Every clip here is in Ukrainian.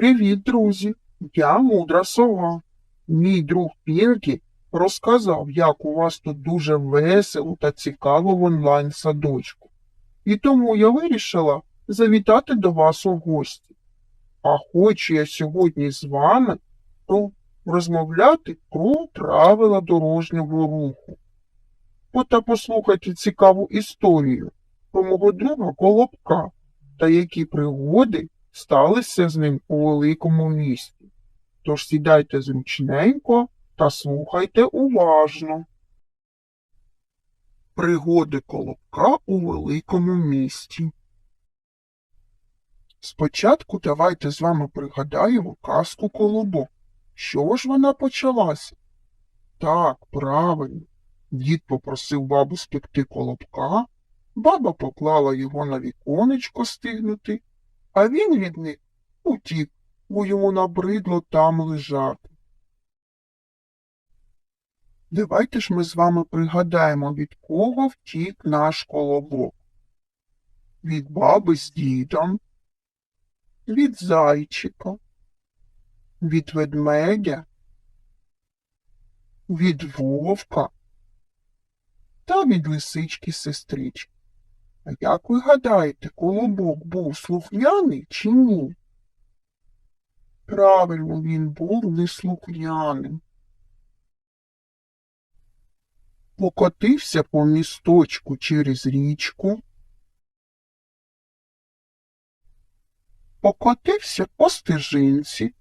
Привіт, друзі! Я мудра сова. Мій друг Пінкі розказав, як у вас тут дуже весело та цікаво в онлайн-садочку. І тому я вирішила завітати до вас у гості. А хочу я сьогодні з вами розмовляти про правила дорожнього руху. От та послухайте цікаву історію про мого друга Колобка та які пригоди сталися з ним у великому місті. Тож сідайте зручненько та слухайте уважно. Пригоди Колобка у великому місті. Спочатку давайте з вами пригадаємо казку Колобок. Що ж вона почалася? Так, правильно. Дід попросив бабу спекти колобка, баба поклала його на віконечко стигнути, а він від них утік, бо йому набридло там лежати. Давайте ж ми з вами пригадаємо, від кого втік наш колобок. Від баби з дідом, від зайчика, від ведмедя, від вовка та від лисички сестрички. Як ви гадаєте, колобок був слухняний чи ні? Правильно, він був неслухняним. Покотився по місточку через річку. Покотився по стежинці.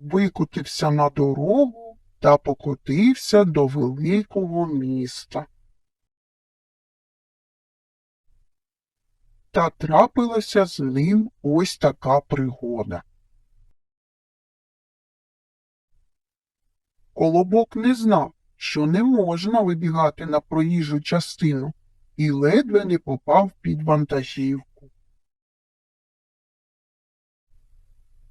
Викотився на дорогу та покотився до великого міста. Та трапилася з ним ось така пригода. Колобок не знав, що не можна вибігати на проїжджу частину, і ледве не попав під вантажівку.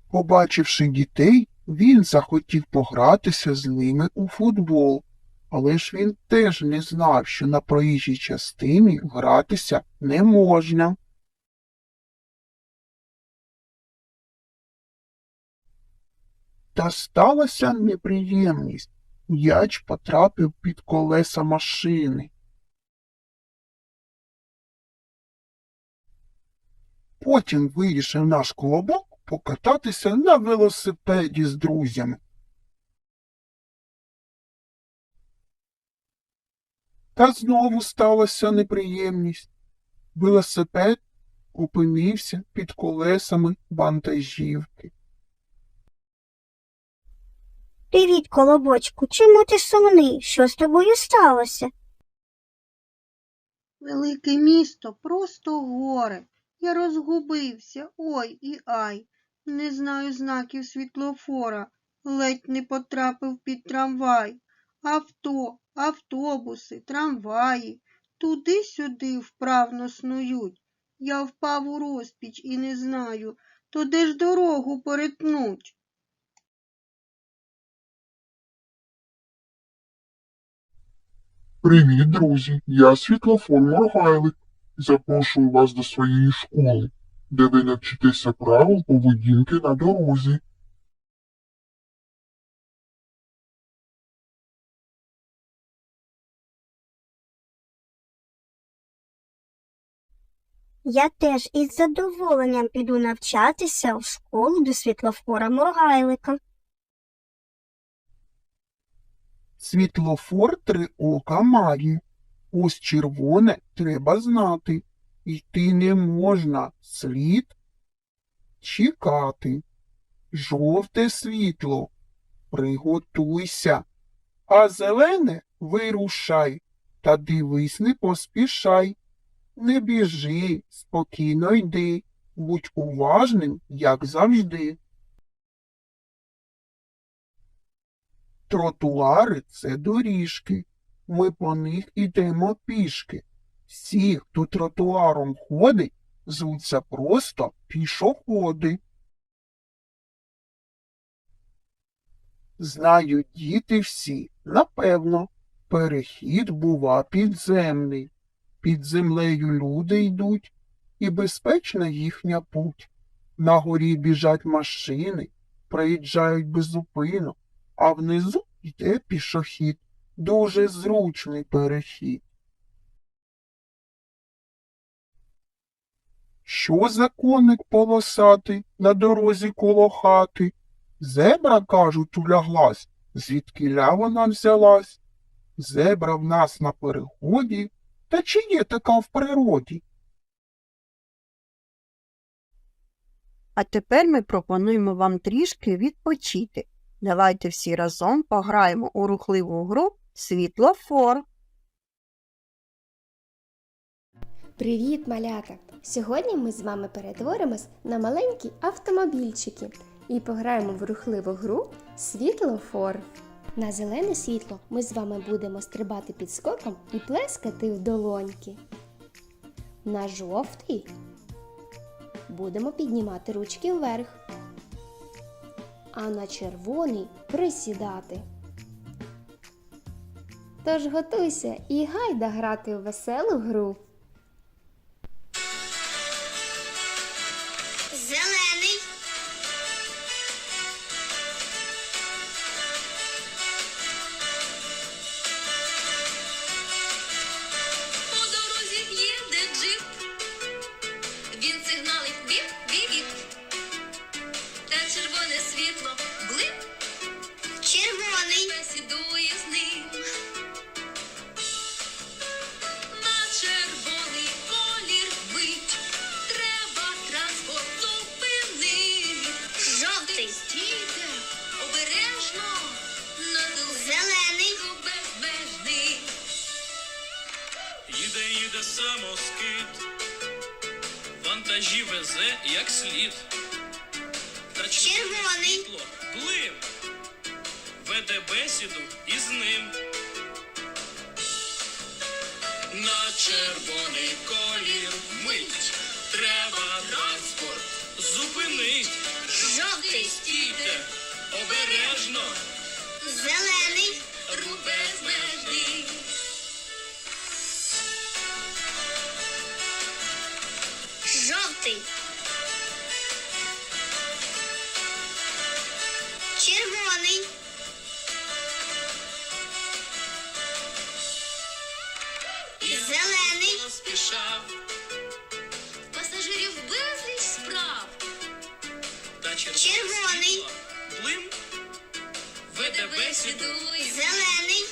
Побачивши дітей, він захотів погратися з ними у футбол, але ж він теж не знав, що на проїжджій частині гратися не можна. Та сталася неприємність. М'яч потрапив під колеса машини. Потім вирішив наш колобок покататися на велосипеді з друзями. Та знову сталася неприємність. Велосипед опинився під колесами вантажівки. Привіт, колобочку. Чому ти сумний? Що з тобою сталося? Велике місто просто горе. Я розгубився. Ой і ай. Не знаю знаків світлофора. Ледь не потрапив під трамвай. Авто, автобуси, трамваї. Туди-сюди вправно снують. Я впав у розпіч і не знаю, то де ж дорогу перетнуть. Привіт, друзі! Я світлофор Моргайлик. Запрошую вас до своєї школи, де ви навчитеся правил поведінки на дорозі. Я теж із задоволенням піду навчатися в школу до світлофора Моргайлика. Світлофор три ока має. Ось червоне треба знати. Йти не можна, слід чекати. Жовте світло, приготуйся, а зелене вирушай, та дивись, не поспішай. Не біжи, спокійно йди, будь уважним, як завжди. Тротуари це доріжки. Ми по них ідемо пішки. Всі, хто тротуаром ходить, звуться просто пішоходи. Знають діти всі, напевно, перехід бува підземний. Під землею люди йдуть, і безпечна їхня путь. На горі біжать машини, проїжджають без а внизу йде пішохід. Дуже зручний перехід. Що за коник полосатий на дорозі коло хати? Зебра, кажуть, уляглась, звідкиля вона взялась? Зебра в нас на переході, та чи є така в природі? А тепер ми пропонуємо вам трішки відпочити. Давайте всі разом пограємо у рухливу гру світлофор. Привіт, малята! Сьогодні ми з вами перетворимось на маленькі автомобільчики і пограємо в рухливу гру Світлофор. На зелене світло ми з вами будемо стрибати під скоком і плескати в долоньки. На жовтий будемо піднімати ручки вверх. А на червоний присідати. Тож готуйся і гайда грати у веселу гру. Везе як слід. Червоний. світло блим, веде бесіду із ним. На червоний колір мить, треба транспорт зупинить. Жовтий. Стійте, обережно, Зелений. Рух безмежний. Жовтий. Бесіду Зелений.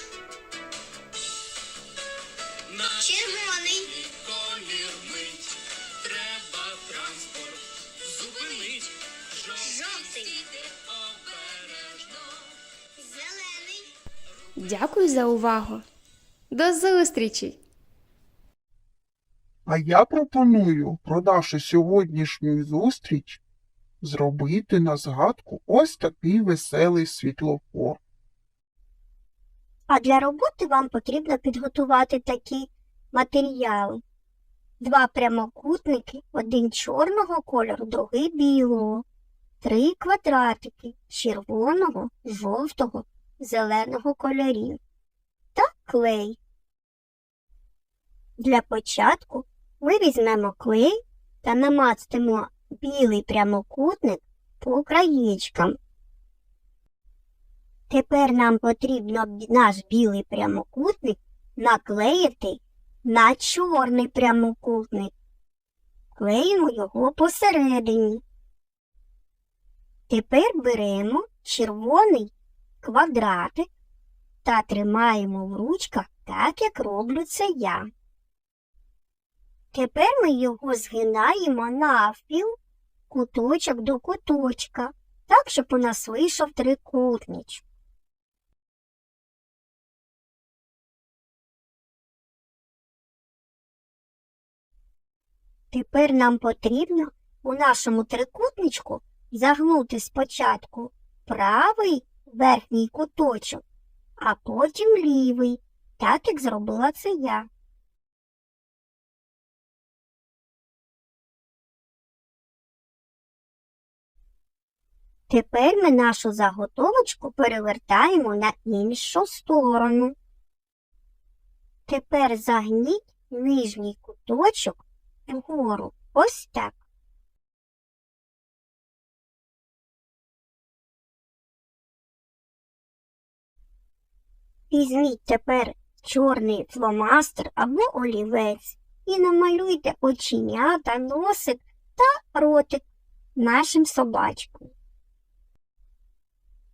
на Червоний. колір мить. Треба транспорт зупинить. Жовтий. Зелений. Дякую за увагу. До зустрічі! А я пропоную, продавши сьогоднішню зустріч, зробити на згадку ось такий веселий світлофор. А для роботи вам потрібно підготувати такі матеріали. Два прямокутники, один чорного кольору, другий білого, три квадратики червоного, жовтого, зеленого кольорів та клей. Для початку ми візьмемо клей та намастимо білий прямокутник по краєчкам. Тепер нам потрібно наш білий прямокутник наклеїти на чорний прямокутник. Клеїмо його посередині. Тепер беремо червоний квадратик та тримаємо в ручках так, як роблю це я. Тепер ми його згинаємо навпіл, куточок до куточка, так, щоб у нас вийшов трикутничок. Тепер нам потрібно у нашому трикутничку загнути спочатку правий верхній куточок, а потім лівий, так як зробила це я. Тепер ми нашу заготовочку перевертаємо на іншу сторону. Тепер загніть нижній куточок вгору ось так. Візьміть тепер чорний фломастер або олівець і намалюйте оченята, носик та ротик нашим собачкам.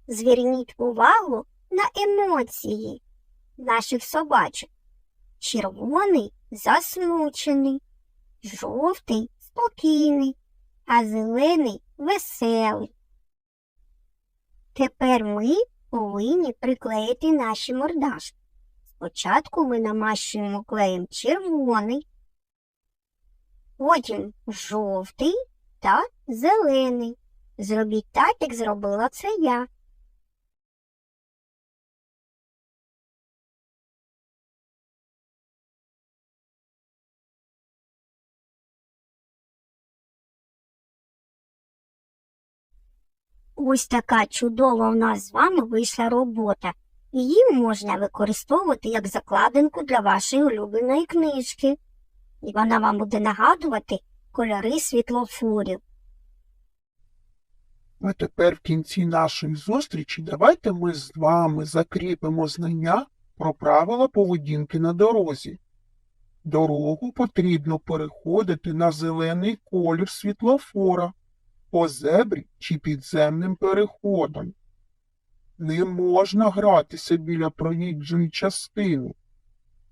Зверніть увагу на емоції наших собачок. Червоний засмучений, жовтий спокійний, а зелений веселий. Тепер ми повинні приклеїти наші мордашки. Спочатку ми намащуємо клеєм червоний, потім жовтий та зелений. Зробіть так, як зробила це я. Ось така чудова у нас з вами вийшла робота. Її можна використовувати як закладинку для вашої улюбленої книжки. І вона вам буде нагадувати кольори світлофорів. А тепер в кінці нашої зустрічі давайте ми з вами закріпимо знання про правила поведінки на дорозі. Дорогу потрібно переходити на зелений колір світлофора, по зебрі чи підземним переходам. Не можна гратися біля проїжджої частини.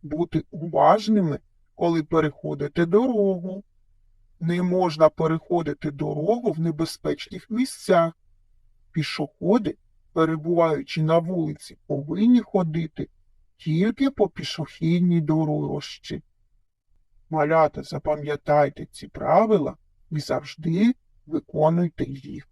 Бути уважними, коли переходите дорогу. Не можна переходити дорогу в небезпечних місцях. Пішоходи, перебуваючи на вулиці, повинні ходити тільки по пішохідній дорожці. Малята, запам'ятайте ці правила і завжди quando eu entendi.